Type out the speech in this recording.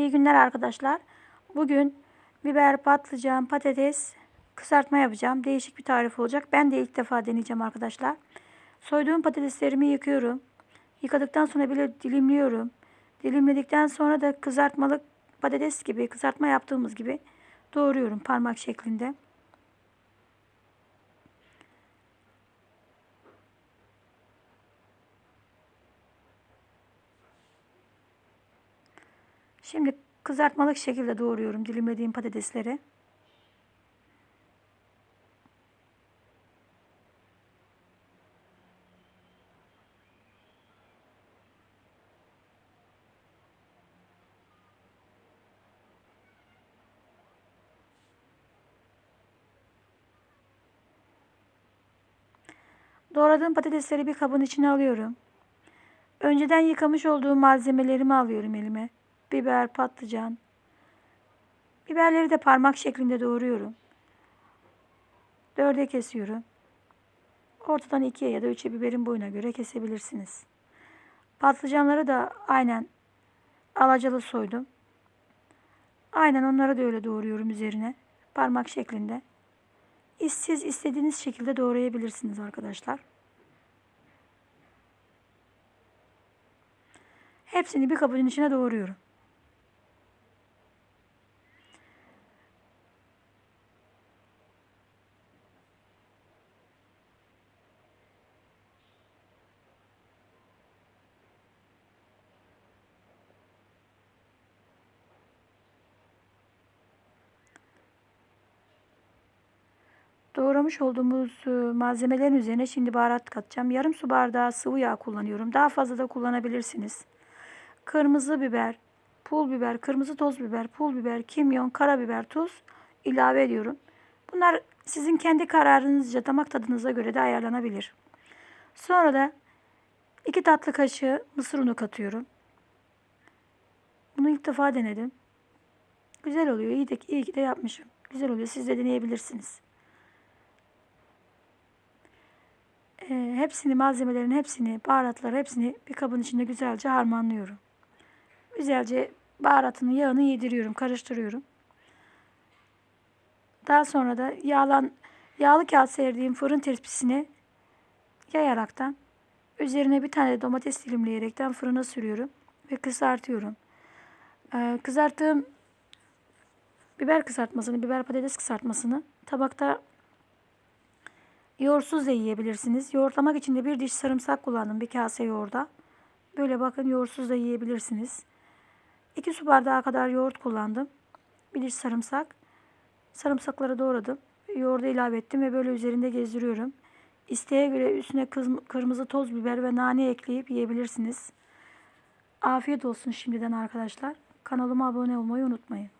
İyi günler arkadaşlar. Bugün biber, patlıcan, patates kızartma yapacağım. Değişik bir tarif olacak. Ben de ilk defa deneyeceğim arkadaşlar. Soyduğum patateslerimi yıkıyorum. Yıkadıktan sonra bile dilimliyorum. Dilimledikten sonra da kızartmalık patates gibi, kızartma yaptığımız gibi doğruyorum parmak şeklinde. Şimdi kızartmalık şekilde doğruyorum dilimlediğim patatesleri. Doğradığım patatesleri bir kabın içine alıyorum. Önceden yıkamış olduğum malzemelerimi alıyorum elime. Biber, patlıcan. Biberleri de parmak şeklinde doğruyorum. Dörde kesiyorum. Ortadan ikiye ya da üçe biberin boyuna göre kesebilirsiniz. Patlıcanları da aynen alacalı soydum. Aynen onları da öyle doğruyorum üzerine. Parmak şeklinde. Siz istediğiniz şekilde doğrayabilirsiniz arkadaşlar. Hepsini bir kabın içine doğruyorum. Doğramış olduğumuz e, malzemelerin üzerine şimdi baharat katacağım. Yarım su bardağı sıvı yağ kullanıyorum. Daha fazla da kullanabilirsiniz. Kırmızı biber, pul biber, kırmızı toz biber, pul biber, kimyon, karabiber, tuz ilave ediyorum. Bunlar sizin kendi kararınızca, damak tadınıza göre de ayarlanabilir. Sonra da 2 tatlı kaşığı mısır unu katıyorum. Bunu ilk defa denedim. Güzel oluyor. İyi, de, iyi ki de yapmışım. Güzel oluyor. Siz de deneyebilirsiniz. Hepsini malzemelerin hepsini baharatları hepsini bir kabın içinde güzelce harmanlıyorum. Güzelce baharatını yağını yediriyorum karıştırıyorum. Daha sonra da yağlan yağlı kağıt serdiğim fırın tepsisine yayaraktan üzerine bir tane domates dilimleyerekten fırına sürüyorum ve kızartıyorum. Ee, kızarttığım biber kızartmasını, biber patates kızartmasını tabakta Yoğurtsuz da yiyebilirsiniz. Yoğurtlamak için de bir diş sarımsak kullandım bir kase yoğurda. Böyle bakın yoğurtsuz da yiyebilirsiniz. 2 su bardağı kadar yoğurt kullandım. Bir diş sarımsak. Sarımsakları doğradım. Yoğurdu ilave ettim ve böyle üzerinde gezdiriyorum. İsteğe göre üstüne kırmızı toz biber ve nane ekleyip yiyebilirsiniz. Afiyet olsun şimdiden arkadaşlar. Kanalıma abone olmayı unutmayın.